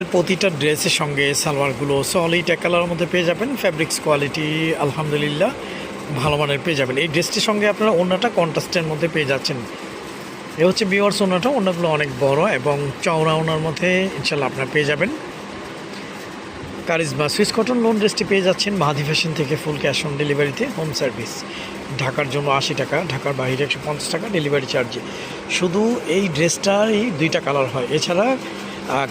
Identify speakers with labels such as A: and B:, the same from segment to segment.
A: প্রতিটা ড্রেসের সঙ্গে সালোয়ারগুলো সলিড এক কালারের মধ্যে পেয়ে যাবেন ফ্যাব্রিক্স কোয়ালিটি আলহামদুলিল্লাহ ভালো মানের পেয়ে যাবেন। এই ড্রেসটির সঙ্গে আপনারা অন্যটা কন্ট্রাস্টের মধ্যে পেয়ে যাচ্ছেন। এ হচ্ছে বিওয়ার্স ওনাটা অন্যগুলো অনেক বড় এবং চওড়া ওনার মধ্যে ইনশাল্লাহ আপনারা পেয়ে যাবেন। কারিজমা সুইস কটন লোন ড্রেসটি পেয়ে যাচ্ছেন মাহাদি ফ্যাশন থেকে ফুল ক্যাশ অন ডেলিভারিতে হোম সার্ভিস ঢাকার জন্য আশি টাকা, ঢাকার বাইরে একশো পঞ্চাশ টাকা ডেলিভারি চার্জে শুধু এই ড্রেসটারই দুইটা কালার হয়। এছাড়া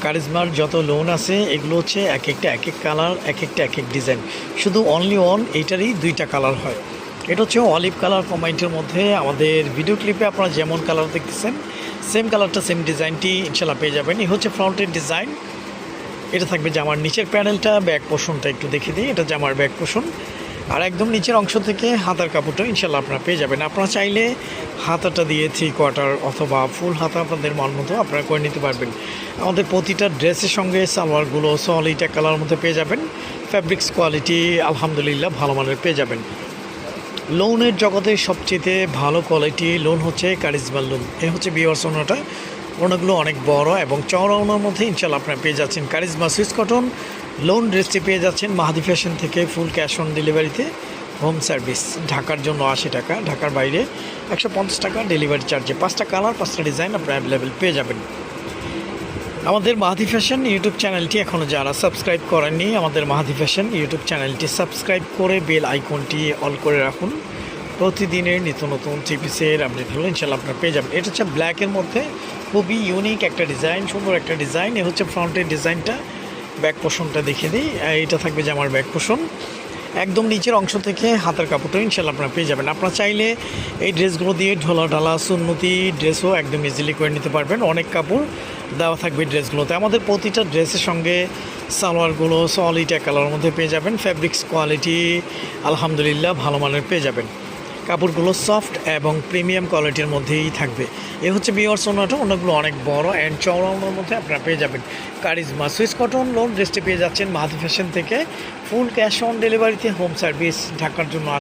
A: কারিজমার যত লোন আছে, এগুলো হচ্ছে এক একটা, এক এক কালার এক একটা, এক এক ডিজাইন শুধু অনলি ওয়ান এইটারই দুইটা কালার হয়। এটা হচ্ছে অলিভ কালার কমাইন্টের মধ্যে আমাদের ভিডিও ক্লিপে আপনারা যেমন কালার দেখতেছেন সেম কালারটা সেম ডিজাইনটি ইনশাল্লাহ পেয়ে যাবেন। এই হচ্ছে ফ্রন্টের ডিজাইন এটা থাকবে জামার নিচের প্যানেলটা ব্যাক পোষণটা একটু দেখে দিই। এটা জামার ব্যাক পোষণ আর একদম নিচের অংশ থেকে হাতার কাপড়টা ইনশাল্লাহ আপনারা পেয়ে যাবেন। আপনারা চাইলে হাতাটা দিয়ে থ্রি কোয়ার্টার অথবা ফুল হাতা আপনাদের মন মতো আপনারা করে নিতে পারবেন। আমাদের প্রতিটা ড্রেসের সঙ্গে সালোয়ারগুলো সলিটা কালার মধ্যে পেয়ে যাবেন। ফ্যাব্রিক্স কোয়ালিটি আলহামদুলিল্লাহ ভালো মানের পেয়ে যাবেন। লোনের জগতে সবচেয়ে ভালো কোয়ালিটি লোন হচ্ছে কারিজমাল লোন এ হচ্ছে বিওয়ার সোনাটা ওনাগুলো অনেক বড় এবং চওড়া ওনার মধ্যে ইনশাল্লাহ আপনারা পেয়ে যাচ্ছেন কারিজমা সুইস কটন লোন ড্রেসটি পেয়ে যাচ্ছেন মাহাদি ফ্যাশন থেকে ফুল ক্যাশ অন ডেলিভারিতে হোম সার্ভিস ঢাকার জন্য আশি টাকা, ঢাকার বাইরে একশো পঞ্চাশ টাকা ডেলিভারি চার্জে পাঁচটা কালার পাঁচটা ডিজাইন আপনারা অ্যাভেলেবেল পেয়ে যাবেন। আমাদের মাহাদি ফ্যাশন ইউটিউব চ্যানেলটি এখনও যারা সাবস্ক্রাইব করেননি, আমাদের মাহাদি ফ্যাশন ইউটিউব চ্যানেলটি সাবস্ক্রাইব করে বেল আইকনটি অল করে রাখুন। প্রতিদিনের নিত্য নতুন থ্রি পিসের আপডেটগুলো ইনশাল্লাহ আপনারা পেয়ে যাবেন। এটা হচ্ছে ব্ল্যাকের মধ্যে খুবই ইউনিক একটা ডিজাইন সুন্দর একটা ডিজাইন এ হচ্ছে ফ্রন্টের ডিজাইনটা ব্যাক পোষণটা দেখিয়ে দিই। এটা থাকবে যে আমার ব্যাক পোষণ একদম নিচের অংশ থেকে হাতের কাপড়টা ইনশাল্লাহ আপনারা পেয়ে যাবেন। আপনারা চাইলে এই ড্রেসগুলো দিয়ে ঢোলা ঢালা সুন্নতি ড্রেসও একদম ইজিলি করে নিতে পারবেন। অনেক কাপড় দেওয়া থাকবে ড্রেসগুলোতে। আমাদের প্রতিটা ড্রেসের সঙ্গে সালোয়ারগুলো সলিড এক কালারের মধ্যে পেয়ে যাবেন। ফ্যাব্রিক্স কোয়ালিটি আলহামদুলিল্লাহ ভালো মানের পেয়ে যাবেন। কাপড়গুলো সফট এবং প্রিমিয়াম কোয়ালিটির মধ্যেই থাকবে। এ হচ্ছে বিওর সোনাটা অন্যগুলো অনেক বড় অ্যান্ড চওড়া মধ্যে আপনারা পেয়ে যাবেন। কারিজমা, সুইস কটন লোন ড্রেসটি পেয়ে যাচ্ছেন মাহাদি ফ্যাশন থেকে। ফুল ক্যাশ অন ডেলিভারিতে হোম সার্ভিস ঢাকার জন্য